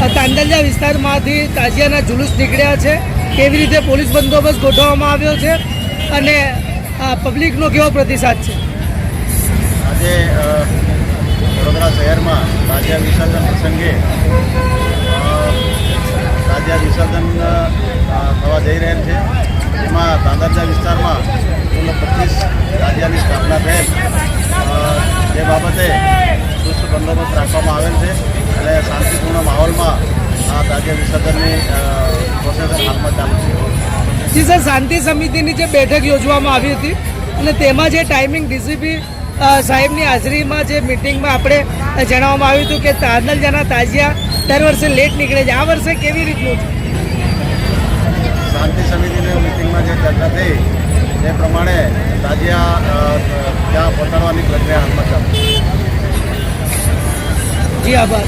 તાંદલજા વિસ્તારમાંથી તાજિયાના જુલુસ નીકળ્યા છે. કેવી રીતે પોલીસ બંદોબસ્ત ગોઠવવામાં આવ્યો છે અને પબ્લિકનો કેવો પ્રતિસાદ છે? આજે વડોદરા શહેરમાં તાજિયા વિસર્જન પ્રસંગે તાજિયા વિસર્જન થવા જઈ રહેલ છે. જેમાં તાંદરજા વિસ્તારમાં કુલ પચીસ તાજિયાની સ્થાપના થયેલ જે બાબતે ચુસ્ત બંદોબસ્ત રાખવામાં આવેલ છે. અને શાંતિપૂર્ણ આ વિસર્જનની પ્રોસેસ હાલમાં ચાલુ છે. જી સર શાંતિ સમિતિની જે બેઠક યોજવામાં આવી હતી અને તેમાં જે ટાઈમિંગ ડીસીપી સાહેબની હાજરીમાં જે મિટિંગમાં આપણે જણાવવામાં આવ્યું હતું કે તાંદલજાના તાજિયા દર વર્ષે લેટ નીકળે છે. આ વર્ષે કેવી રીતનું છે? શાંતિ સમિતિની મિટિંગમાં જે ચર્ચા થઈ તે પ્રમાણે તાજિયા ત્યાં પહોંચાડવાની પ્રક્રિયા હાથમાં ચાલુ જી આભાર.